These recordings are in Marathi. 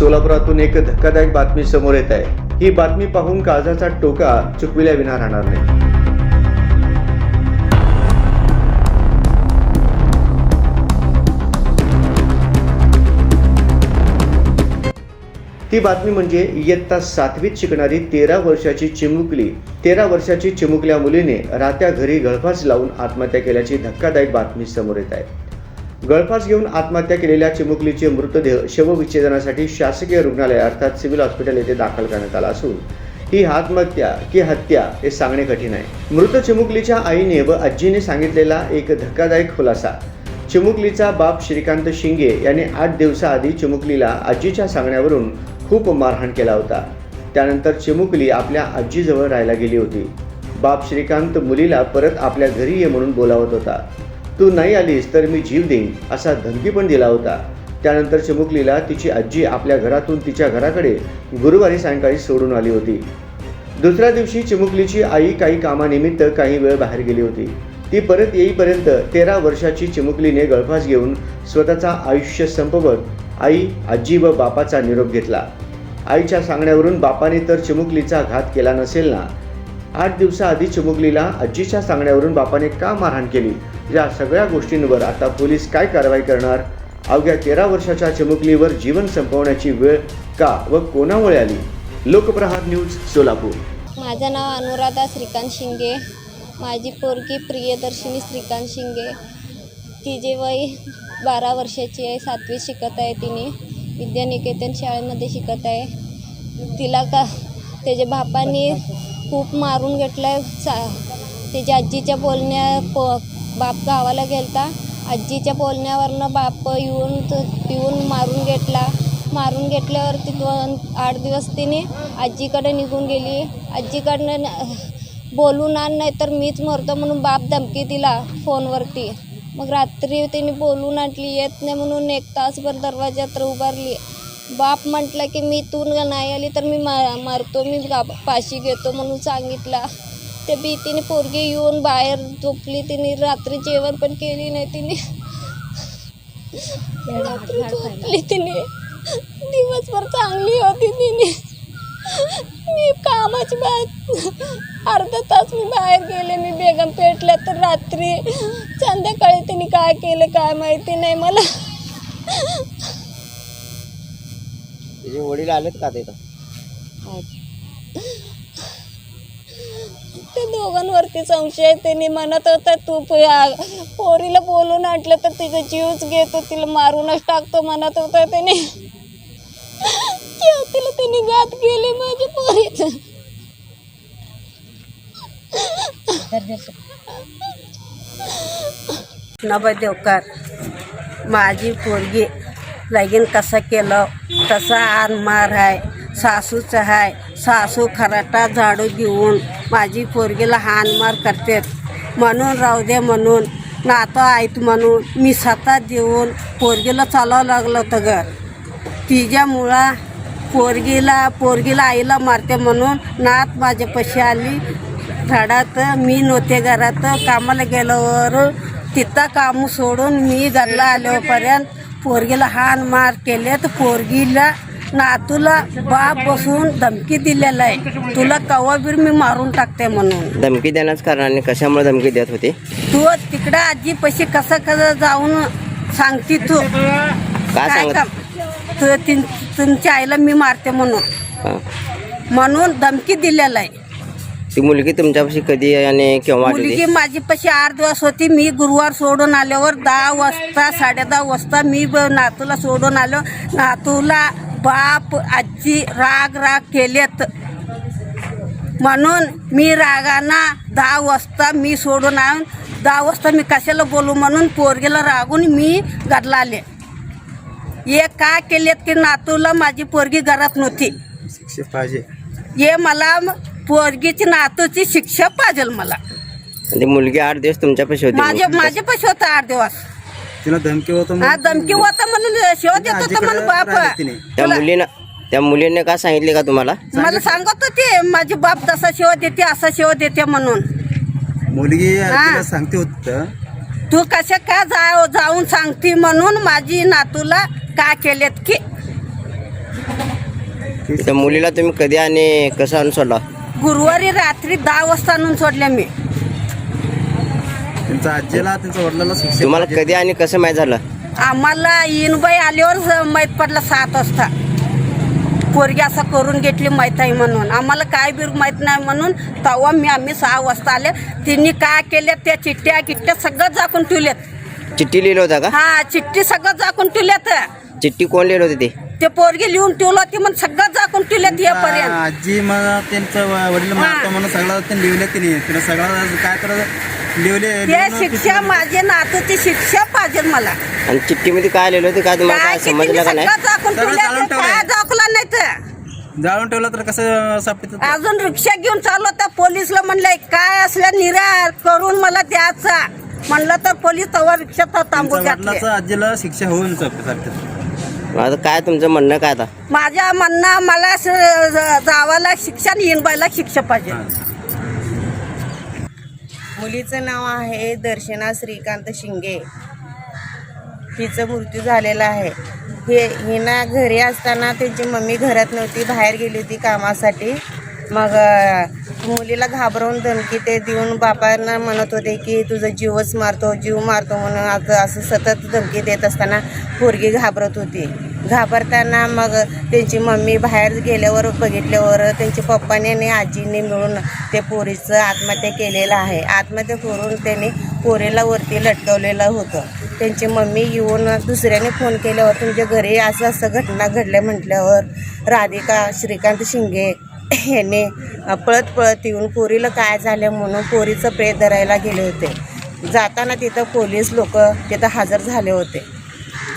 सोलापुरातून एक धक्कादायक बातमी समोर येत आहे. ही बातमी पाहून काळजाचा टोका चुकविल्या विना राहणार नाही. ती बातमी म्हणजे इयत्ता सातवीत शिकणारी तेरा वर्षाची चिमुकली. तेरा वर्षाची चिमुकल्या मुलीने राहत्या घरी गळफास लावून आत्महत्या केल्याची धक्कादायक बातमी समोर येत आहे. गळफास घेऊन आत्महत्या केलेल्या चिमुकलीचे मृतदेह शवविच्छेदनासाठी शासकीय रुग्णालय अर्थात सिव्हिल हॉस्पिटल येथे दाखल करण्यात आला असून ही आत्महत्या की हत्या हे सांगणे कठीण आहे. मृत चिमुकलीच्या आईने व आजीने सांगितलेला एक धक्कादायक खुलासा. चिमुकलीचा बाप श्रीकांत शिंगे यांनी आठ दिवसाआधी चिमुकलीला आजीच्या सांगण्यावरून खूप मारहाण केला होता. त्यानंतर चिमुकली आपल्या आजीजवळ राहायला गेली होती. बाप श्रीकांत मुलीला परत आपल्या घरी ये म्हणून बोलावत होता. तू नाही आलीस तर मी जीव देईन असा धमकी पण दिला होता. त्यानंतर चिमुकलीला तिची आजी आपल्या घरातून तिच्या घराकडे गुरुवारी सायंकाळी सोडून आली होती. दुसऱ्या दिवशी चिमुकलीची आई काही कामानिमित्त काही वेळ बाहेर गेली होती. ती परत येईपर्यंत तेरा वर्षाची चिमुकलीने गळफास घेऊन स्वतःचा आयुष्य संपवत आई आजी व बापाचा निरोप घेतला. आईच्या सांगण्यावरून बापाने तर चिमुकलीचा घात केला नसेल ना? आठ दिवसाआधी चिमुकलीला आजीच्या सांगण्यावरून बापाने का मारहाण केली? या सगळ्या गोष्टींवर आता पोलीस काय कारवाई करणार? अवघ्या तेरा वर्षाच्या चिमुकलीवर जीवन संपवण्याची वेळ का व कोणामुळे आली? लोकप्रहार न्यूज सोलापूर. माझं नाव अनुराधा श्रीकांत शिंगे. माझी पोरगी प्रियदर्शिनी श्रीकांत शिंगे. तिचे वय बारा वर्षाची आहे सातवी शिकत आहे तिने. विद्यानिकेतन शाळेमध्ये शिकत आहे. तिला का त्याच्या बापाने खूप मारून घेतलं आहे सा त्याच्या आजीच्या बोलण्या प बाप गावाला गेलता. आजीच्या बोलण्यावरनं बाप येऊन पिऊन येऊन मारून घेतला. मारून घेतल्यावरती दोन आठ दिवस तिने आजीकडे निघून गेली. आजीकडनं बोलून आण नाही तर मीच मरतो म्हणून बाप धमकी दिला फोनवरती. मग रात्री तिने बोलून आणली येत नाही म्हणून एक तासभर दरवाज्यात उभारली. बाप म्हटलं की मी तू नाही आली तर मी मा मारतो. मी गा पाशी घेतो म्हणून सांगितला. त्या भीतीने पोरगी येऊन बाहेर झोपली. तिने रात्री जेवण पण केली नाही. तिने रात्री झोपली तिने. दिवसभर चांगली होती तिने. मी कामाची बाहेर अर्धा तास मी बाहेर गेले. मी बेगम पेटल्या तर रात्री संध्याकाळी तिने काय केलं काय माहिती नाही मला. वडील आलेत का तिथं? दोघांवरती संशय आहे. त्यांनी म्हणत होता तू पोरीला बोलून आटलं तर तिचा जीवच घेतो तिला मारूनच टाकतो म्हणत होता त्याने. तिला त्यांनी गात गेली माझ्या पोरीचं नभा देवकार माझी पोरगी लगीन कसं केलं तसा आर मार आहे. सासूचं आहे सासू खराटा झाडू घेऊन माझी पोरगीला हान मार करतात. म्हणून राहू दे म्हणून नातं आहेत म्हणून मी स्वतः देऊन पोरगीला चालावं लागलं होतं घर तिच्यामुळं पोरगीला पोरगीला आईला मारते म्हणून नात माझ्यापाशी आली. झाडात मी नव्हते घरात कामाला गेल्यावर तिथं काम सोडून मी घरला आल्यापर्यंत पोरगीला हान मार केले तर पोरगीला नातूला बाप बसून धमकी दिलेला आहे. तुला कवाबीर मी मारून टाकते म्हणून. धमकी देण्याच कारणाने कशामुळे धमकी देत होते? तू तिकडं आजी पैसे कसं कसं जाऊन सांगती तू? काय सांगत? काम? तू तीन- तुमच्या आईला मी मारते म्हणून. म्हणून धमकी दिलेला आहे. ती मुलगी तुमच्यापाशी कधी आणि केव्हा मुलगी माझी पशी आठ दिवस होती. मी गुरुवार सोडून आल्यावर दहा वाजता साडे दहा वाजता मी ब- नातूला सोडून आलो. नातूला बाप आजी राग राग केलेत. म्हणून मी रागाना दहा वाजता मी सोडून आणून दहा वाजता मी कशाला बोलू म्हणून पोरगीला रागून मी घरला आले. हे का केलेत की नातूला माझी पोरगी घरात नव्हती. हे मला पोरगीची नातूची शिक्षा पाहिजे मला. ती मुलगी आठ दिवस तुमच्यापाशी होती. माझे पैसे होता आठ दिवस. तिला धमकी होतं हा धमकी होता म्हणून शेव देत होता म्हणून बाप. तिने. त्या मुलीनं त्या मुलीने का सांगितले का तुम्हाला? मला सांगत होते माझे बाप तसा शेव देते असा शेव देते म्हणून. मुलगी हा. तिला सांगते होत. तू कशा का जा जाऊन सांगते म्हणून माझी नातूला का केलेत की? त्या मुलीला तुम्ही कधी आणि कसं आणून सोडला? गुरुवारी रात्री दहा वाजता आणून सोडल्या मी. त्यांच्या आजीला त्यांच्या वडिलाला शिक्षण तुम्हाला. कधी आणि कसं माहीत झालं? आम्हाला इनबाई आल्यावर माहीत पडलं सात वाजता. पोरगी असं करून घेतली माहीत आहे म्हणून. आम्हाला काय बी माहीत नाही म्हणून तेव्हा मी आम्ही सहा वाजता आले. तिने काय केल्या त्या चिठ्ठ्या गिट्ट्या सगळं झाकून ठेवल्यात. चिठ्ठी लिहिलं होतं का? हा चिठ्ठी सगळं झाकून ठेवल्यात. चिठ्ठी कोण लिहिलं होती ते? ते पोरगी लिहून ठेवलं होती म्हणून सगळं झाकून ठेवल्यात त्यांच्या येपर्यंत. आजी मला त्यांचं व- वडील मारतो म्हणून सगळं ते लिहिले तिने तिने सगळं काय तर लिहिले ते लिहून शिक्षा माझे नातूची शिक्षा पाहिजे मला. आणि चिठ्ठीमध्ये काय लिहिलं होतं? काय तुम्हाला काय काय किती समजलं का नाही? सगळं ठेवल्यात ठेवलंय. काय नाही तर जाळून ठेवलं तर कसं सापडत अजून रिक्षा घेऊन चाललो तर पोलीसला म्हणलंय काय असल्या निरा करून मला द्यायचा. म्हणलं तर पोलीस तवा रिक्षा थांबून घातले. वडिलाचं आजीला शिक्षा होऊन आता काय तुमचं म्हणणं काय आता? माझ्या म्हणणं मला स- ज- जावाला शिक्षा आणि इनबाईला शिक्षा पाहिजे. मुलीचं नाव आहे दर्शना श्रीकांत शिंगे. तिचं मृत्यू झालेला आहे. हे हिना घरी असताना त्यांची मम्मी घरात नव्हती बाहेर गेली होती कामासाठी. मग मुलीला घाबरवून धमकी ते देऊन बापांना म्हणत होते की तुझं जीवच मारतो जीव मारतो म्हणून असं असं सतत धमकी देत असताना पोरगी घाबरत होती. घाबरताना मग त्यांची मम्मी बाहेर गेल्यावर बघितल्यावर त्यांच्या पप्पाने आणि आजीने मिळून ते पोरीचं आत्महत्या केलेलं आहे. आत्महत्या करून त्यांनी पोरीला वरती लटकवलेलं होतं. त्यांची मम्मी येऊन दुसऱ्याने फोन केल्यावर तुमच्या घरी असं असं घटना घडल्या म्हटल्यावर राधिका श्रीकांत शिंगे ह्याने पळत पळत येऊन पोरीला काय झालं म्हणून पोरीचं प्रेत धरायला गेले होते. जाताना तिथं पोलीस लोक तिथं हजर झाले होते.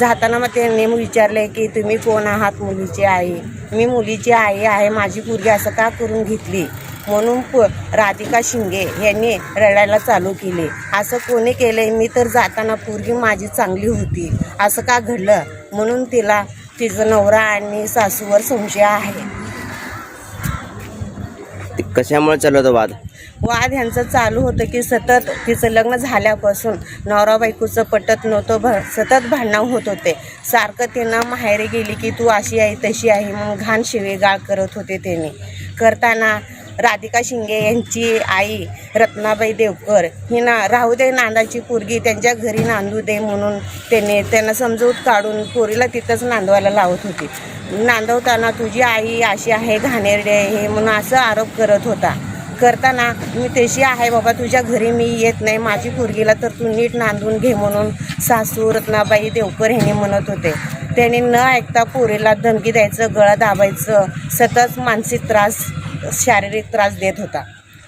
जाताना मग त्यांनी विचारले की तुम्ही कोण आहात मुलीची आई? मी मुलीची आई आहे माझी पोरगी असं का करून घेतली? म्हणून प राधिका शिंगे यांनी रडायला चालू केले. असं कोणी केलं मी तर जाताना पोरगी माझी चांगली होती. असं का घडलं? म्हणून तिला तिचं नवरा आणि सासूवर संशय आहे. ते कशामुळे चालू होतं वाद? वाद ह्यांचं चालू होतं की सतत तिचं लग्न झाल्यापासून नवरा बायकोचं पटत नव्हतं भ सतत भांडणं होत होते. सारखं त्यांना माहेरी गेली की तू अशी आहे तशी आहे म्हणून घाण शिवेगाळ करत होते त्यांनी. करताना राधिका शिंगे यांची आई रत्नाबाई देवकर ही ना राहू दे नांदाची पोरगी त्यांच्या घरी नांदू दे म्हणून त्यांनी त्यांना समजूत काढून पोरीला तिथंच नांदवायला लावत होती. नांदवताना तुझी आई अशी आहे घाणेरडे आहे हे म्हणून असं आरोप करत होता. करताना मी तशी आहे बाबा तुझ्या घरी मी येत नाही. माझी पोरगीला तर तू नीट नांदून घे म्हणून सासू रत्नाबाई देवकर ह्यांनी म्हणत होते. त्याने न ऐकता पोरीला धमकी द्यायचं गळा दाबायचं सतत मानसिक त्रास शारीरिक त्रास देत होता.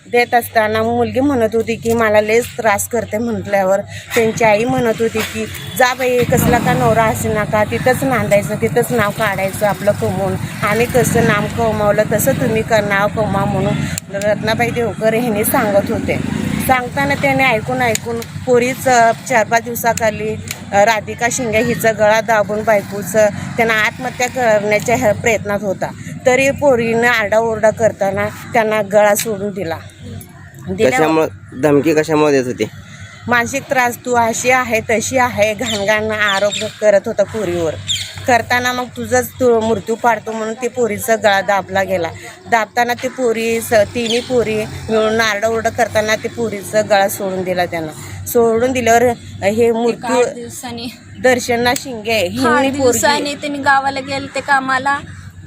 देत असताना मुलगी म्हणत होती की मला लेस त्रास करते म्हटल्यावर त्यांची आई म्हणत होती की जा बाई कसला का नवरा असे नका तिथंच नांदायचं तिथंच नाव काढायचं आपलं कमवून. आम्ही कसं नाम कमावलं तसं तुम्ही का नाव कमा म्हणून. रत्नाबाई देवकर ह्यांनी सांगत होते. सांगताना त्याने ऐकून ऐकून पोरीच चार पाच दिवसाखाली राधिका शिंगे हिचं गळा दाबून बायकोचं त्यांना आत्महत्या करण्याच्या ह्या प्रयत्नात होता. तरी पोरीनं आरडाओरडा करताना त्यांना गळा सोडून दिला. कशामुळे धमकी कशामुळे देत होती? मानसिक त्रास तू अशी आहे तशी आहे घाणघाण आरोप करत होता पोरीवर. करताना मग तुझंच तू मृत्यू पाडतो म्हणून ते पोरीचा गळा दाबला गेला. दाबताना ते पोरी स तिन्ही पोरी मिळून आरडाओरडा करताना ते पोरीचं गळा सोडून दिला त्यांना. सोडून दिल्यावर हे मृत्यू दिवसांनी. दर्शना शिंगे हिंनी पोरगी दिवसांनी त्यांनी गावाला गेले ते कामाला.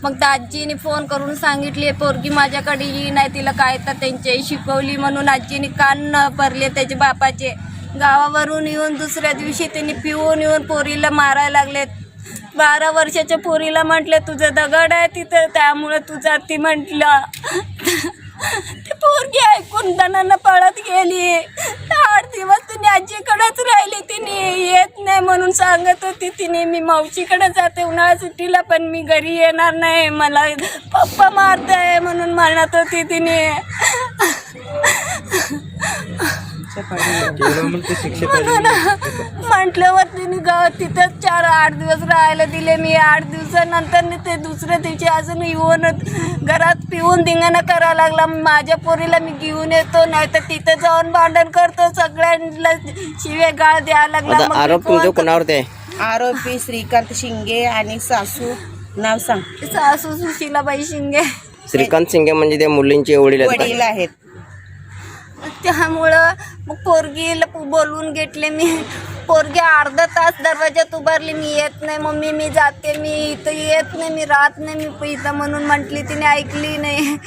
मग त्या आजीने फोन करून सांगितले पोरगी माझ्याकडे येई नाही तिला काय तर त्यांच्याही शिकवली म्हणून आजीने कान न भरले त्याचे बापाचे. गावावरून येऊन दुसऱ्या दिवशी त्यांनी पिऊन येऊन पोरीला मारायला लागले बारा वर्षाच्या पोरीला म्हटलं तुझं दगड आहे तिथं त्यामुळे तुझा ती म्हटलं. ती पोरगी ऐकून दणानं पळत गेली आठ दिवस तिने आजीकडेच राहिली तिने येत नाही म्हणून सांगत होती तिने मी मावशीकडे जाते उन्हाळा सुट्टीला पण मी घरी येणार नाही मला पप्पा मारताय म्हणून म्हणत होती तिने. म्हणून म्हटल्यावर तिने गावात तिथंच चार आठ दिवस राहायला दिले. मी आठ दिवसानंतर ते दुसऱ्या दिवशी अजून येऊन घरात पिऊन धिंगाणा करायला लागला. माझ्या पोरीला मी घेऊन येतो नाही तर तिथं जाऊन भांडण करतो. सगळ्यांना शिवे गाळ द्यायला लागला. आता आरोप तुमचा कोणावरती आहे आरोपी श्रीकांत शिंगे आणि सासू. नाव सांग. सासू सुशीलाबाई शिंगे. श्रीकांत शिंगे म्हणजे त्या मुलींचे वडील आहेत का? वडील आहेत. त्यामुळं मग पोरगीला बोलवून घेतले मी. पोरगी अर्धा तास दरवाजात उभारली मी येत नाही. मम्मी मी जाते मी इथं येत नाही मी राहत नाही मी इथं म्हणून म्हटली तिने ऐकली नाही.